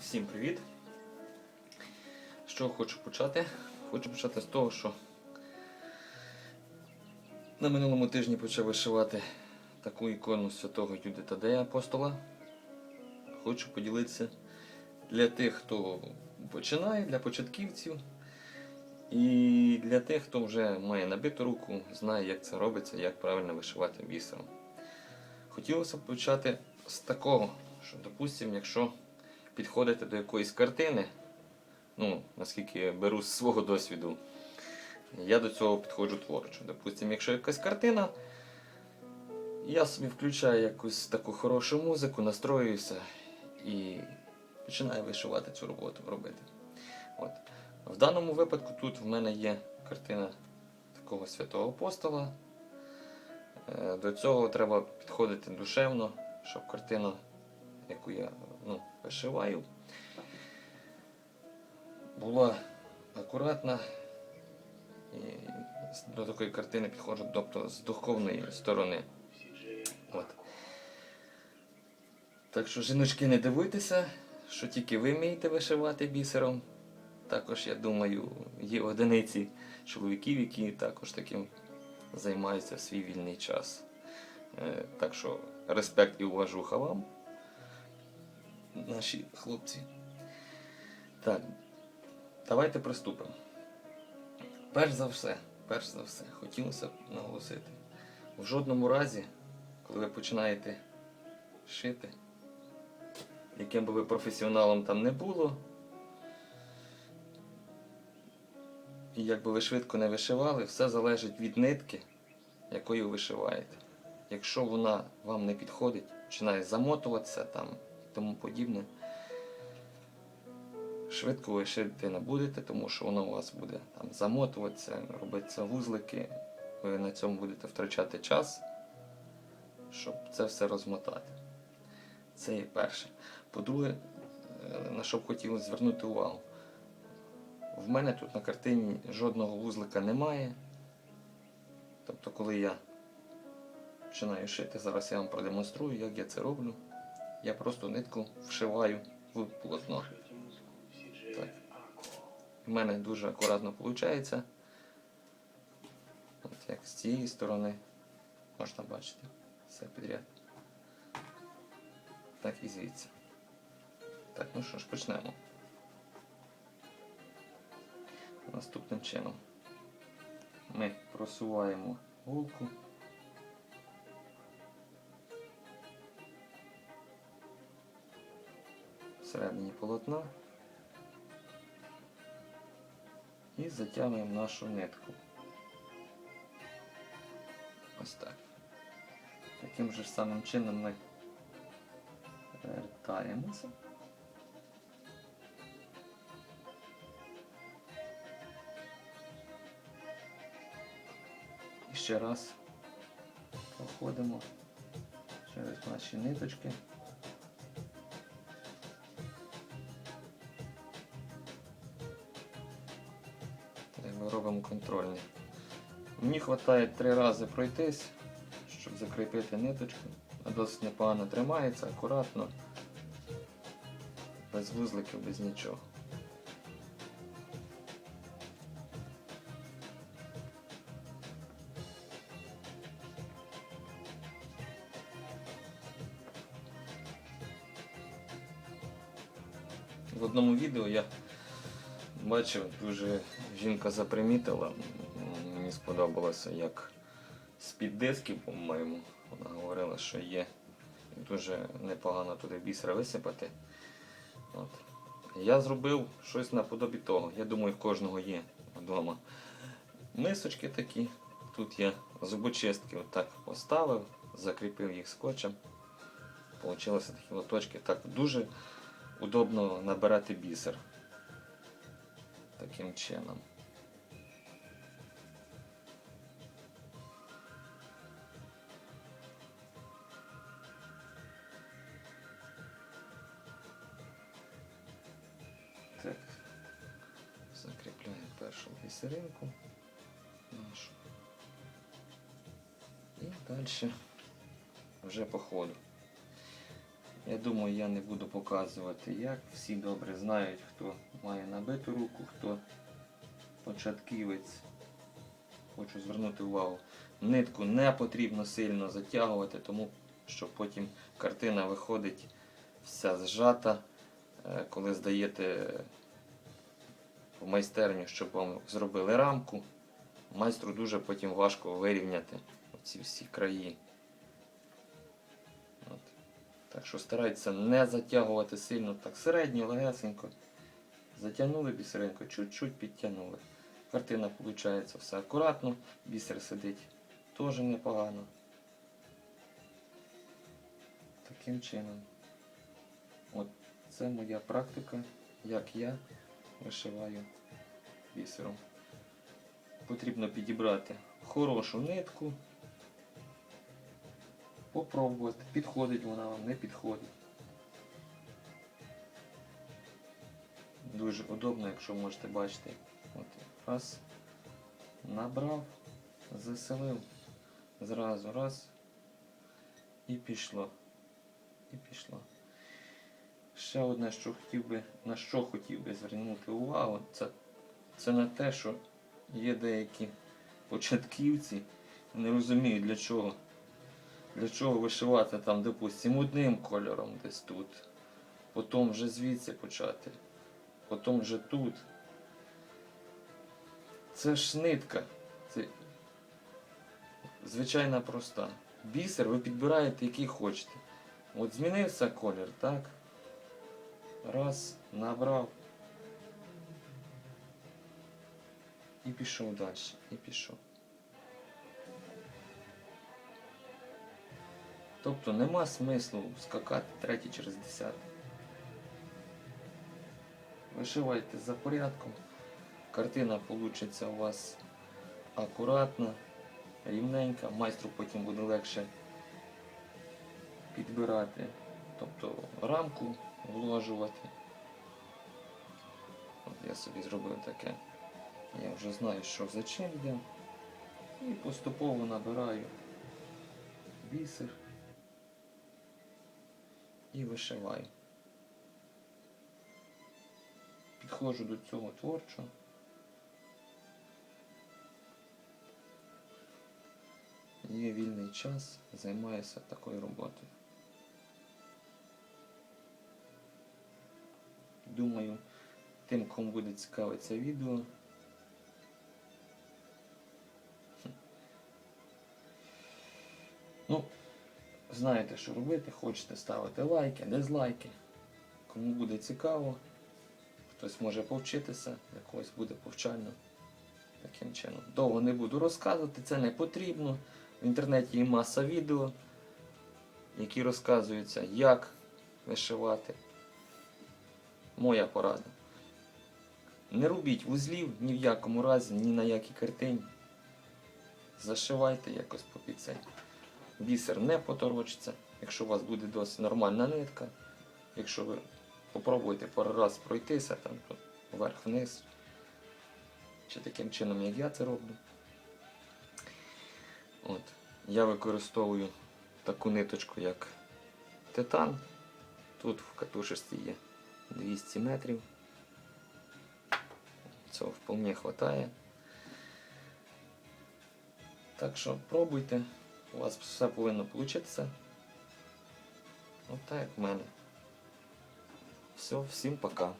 Всім привіт! Чого хочу почати? Хочу почати з того, що на минулому тижні почав вишивати таку ікону святого Юди Тадея апостола. Хочу поділитися для тих, хто починає, для початківців. І для тих, хто вже має набиту руку, знає, як це робиться, як правильно вишивати бісером. Хотілося б почати з такого, що, допустимо, якщо підходите до якоїсь картини, ну, наскільки я беру з свого досвіду, я до цього підходжу творчо. Допустимо, якщо якась картина, я собі включаю якусь таку хорошу музику, настроююся і починаю вишивати цю роботу робити. От. В даному випадку тут в мене є картина такого святого апостола. Е, До цього треба підходити душевно, щоб картина, яку я ну, була акуратна. І до такої картини підходжу тобто, з духовної сторони. От. Так що, жіночки, не дивуйтеся, що тільки ви вмієте вишивати бісером. Також, я думаю, є одиниці чоловіків, які також таким займаються в свій вільний час. Е, Так що респект і уважуха вам, наші хлопці. Так, давайте приступимо. Перш за все, перш за все, хотілося б наголосити. В жодному разі, коли ви починаєте шити, яким би ви професіоналом там не було, і як би ви швидко не вишивали, все залежить від нитки, якою вишиваєте. Якщо вона вам не підходить, починає замотуватися там тому подібне, швидко ви шити не будете, тому що воно у вас буде там замотуватися, робитися вузлики, ви на цьому будете втрачати час, щоб це все розмотати. Це є перше. По-друге, е, на що б хотілося звернути увагу. В мене тут на картині жодного вузлика немає. Тобто, коли я починаю шити, зараз я вам продемонструю, як я це роблю. Я просто нитку вшиваю в полотно. Так. В мене дуже акуратно виходить. От як з цієї сторони можна бачити все підряд. Так і звідси. Так, ну що ж, почнемо. Наступним чином ми просуваємо голку. Всередині полотна і затягуємо нашу нитку. Ось так. Таким же самим чином ми вертаємося. І ще раз проходимо через наші ниточки. Так, контрольні. Мені вистачає три рази пройтись, щоб закріпити ниточку. Досить непогано тримається, акуратно, без вузликів, без нічого. В одному відео я бачив, дуже жінка запримітила. Мені сподобалося, як з-під дисків, по-моєму, вона говорила, що є дуже непогано туди бісера висипати. От. Я зробив щось наподобі того. Я думаю, в кожного є вдома. Мисочки такі. Тут я зубочистки отак поставив, закріпив їх скотчем. Получилися такі лоточки. Так дуже удобно набирати бісер. Таким чином. Так. Закріпляємо першу бісеринку нашу. І далі вже по ходу. Я думаю, я не буду показувати, як всі добре знають, хто має набиту руку, хто початківець. Хочу звернути увагу. Нитку не потрібно сильно затягувати, тому що потім картина виходить вся зжата, Е, коли здаєте в майстерню, щоб вам зробили рамку. Майстру дуже потім важко вирівняти ці всі краї. Так що старайтеся не затягувати сильно, так середньо, легесенько. Затягнули бісеринку, чуть-чуть підтягнули. Картина виходить все акуратно, бісер сидить теж непогано. Таким чином. От це моя практика, як я вишиваю бісером. Потрібно підібрати хорошу нитку, попробувати, підходить вона вам, не підходить. Дуже удобно, якщо можете бачити. От, раз, набрав, заселив, зразу раз і пішло. І пішло. Ще одне, що хотів би, на що хотів би звернути увагу, це, це на те, що є деякі початківці, не розуміють для чого. Для чого вишивати там, допустимо, одним кольором десь тут, потім вже звідси почати, потім вже тут. Це ж нитка. Це звичайна проста. Бісер ви підбираєте, який хочете. От змінився колір, так? Раз, набрав. І пішов далі. І пішов. Тобто нема смислу скакати третій через десятий. Вишивайте за порядком. Картина вийде у вас акуратна, рівненька. Майстру потім буде легше підбирати, тобто рамку вложувати. От я собі зробив таке. Я вже знаю, що за чим йде. І поступово набираю бісер і вишиваю. Підходжу до цього творчо. Є вільний час, займаюся такою роботою. Думаю, тим, кому буде цікаве це відео. Знаєте, що робити, хочете ставити лайки, дизлайки. Кому буде цікаво, хтось може повчитися, для когось буде повчально. Таким чином. Довго не буду розказувати, це не потрібно. В інтернеті є маса відео, які розказуються, як вишивати. Моя порада. Не робіть вузлів ні в якому разі, ні на якій картині. Зашивайте якось по піцей. Бісер не поторочиться, якщо у вас буде досить нормальна нитка. Якщо ви попробуєте пару раз пройтися, там вверх-вниз, чи таким чином, як я це роблю. От. Я використовую таку ниточку, як титан. Тут в катушечці є 200 метрів. Цього вполне вистачає. Так що пробуйте, у вас все повинно вийти. Ну так як в мене. Все, всім пока.